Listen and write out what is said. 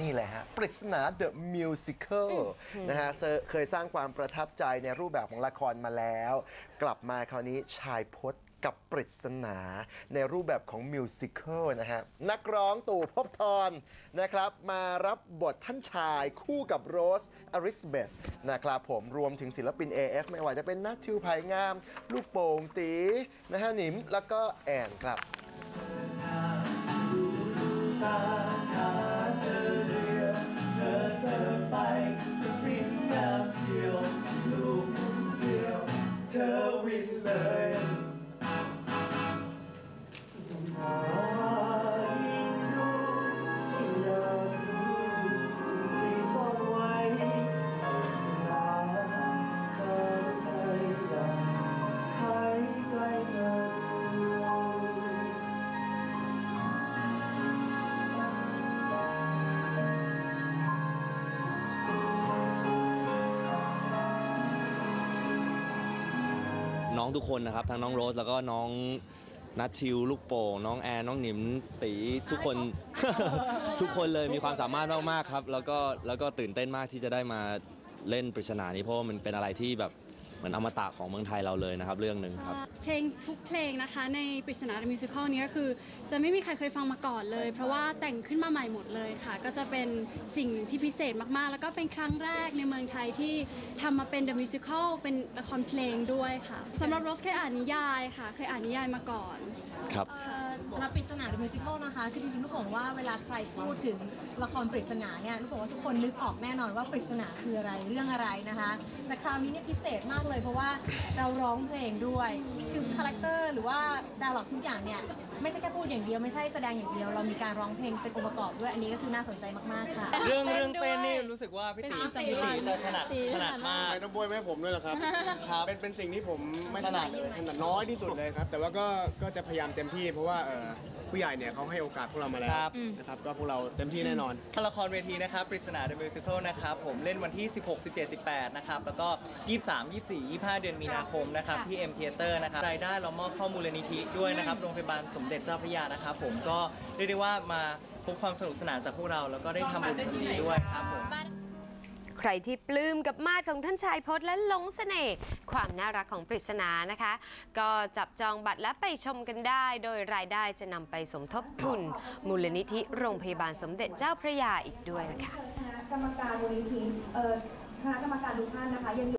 นี่แหละฮะ ปริศนา The Musical นะฮะเซอร์เคยสร้างความประทับใจในรูปแบบของละครมาแล้ว กลับมาคราวนี้ชายพจน์กับปริศนาในรูปแบบของมิวสิควลนะฮะ นักร้องตู่ภพบทรนะครับ มารับบทท่านชายคู่กับโรสอริสเบธนะครับผมรวมถึงศิลปิน AF ไม่ว่าจะเป็นนัททิวไผ่งาม ลูกโป่งตีนะฮะหนิมแล้วก็แอนครับ will we learn? น้องทุกคนนะครับทั้งน้องโรสแล้วก็น้องนัททิวลูกโป่งน้องแอนน้องหนิมตีทุกคน ทุกคนเลยมีความสามารถมากๆครับ แล้วก็แล้วก็ตื่นเต้นมากที่จะได้มาเล่นปริศนานี้เพราะว่ามันเป็นอะไรที่แบบ เหมือนอมตะของเมืองไทยเราเลยนะครับ เรื่องหนึ่งครับ เพลงทุกเพลงนะคะในปริศนา The Musical นี้ก็คือ จะไม่มีใครเคยฟังมาก่อนเลย เพราะว่าแต่งขึ้นมาใหม่หมดเลยค่ะ ก็จะเป็นสิ่งที่พิเศษมากๆ แล้วก็เป็นครั้งแรกในเมืองไทยที่ทำมาเป็น The Musical เป็นละครเพลงด้วยค่ะสำหรับโรสเคยอ่านนิยายค่ะ เคยอ่านนิยายมาก่อน ครับ เอ่อสำหรับปริศนา The Musical นะคะคือจริงๆลูกผมว่าเวลาใครพูดถึงละครปริศนาเนี่ยลูกผมว่าทุกคนนึกออกแน่นอนว่าปริศนาคืออะไรเรื่องอะไรนะคะ แต่คราวนี้เนี่ยพิเศษมากเลยเพราะว่าเราร้องเพลงด้วย คือคาแรคเตอร์หรือว่าดาล็อกทุกอย่างเนี่ยไม่ใช่แค่พูดอย่างเดียวไม่ใช่แสดงอย่างเดียว เรามีการร้องเพลงเป็นองค์ประกอบด้วยอันนี้ก็คือน่าสนใจมากๆค่ะ เรื่องเรื่องเต้นนี่รู้สึกว่าพี่เป็นตีสีสัน พี่ตีจะถนัดสีสันถนัดมากไม่ต้องโบยไม่ให้ผมด้วยเหรอครับ ครับ เป็นเป็นสิ่งที่ผมไม่ถนัดเลยถนัดถนัดน้อยที่สุดเลยครับ แต่ว่าก็ก็จะพยายามเต็มที่ เพราะว่าเอ่อผู้ใหญ่เนี่ยเขาให้โอกาสพวกเรามาแล้วครับ นะครับ ก็พวกเราเต็มที่แน่นอน ละครเวทีนะครับ ปริศนา The Musical นะครับ ผมเล่นวันที่ 16 17 18 นะครับ แล้วก็ 23 24 25 เดือนมีนาคมนะครับที่ M Theater นะครับรายได้เรามอบเข้ามูลนิธิด้วยนะครับโรงพยาบาลสมเด็จเจ้าพระยานะครับผมก็เรียกได้ว่ามาพบความสนุกสนานจากพวกเรา แล้วก็ได้ทำบุญดีด้วยครับผม ใครที่ปลื้มกับมาดของท่านชายพจน์และหลงเสน่ห์ความน่ารักของปริศนานะคะ ก็จับจองบัตรและไปชมกันได้ โดยรายได้จะนำไปสมทบทุน มูลนิธิโรงพยาบาลสมเด็จเจ้าพระยาอีกด้วยนะคะ กรรมการมูลนิธิเอ่อคณะกรรมการทุกท่านนะคะยังอยู่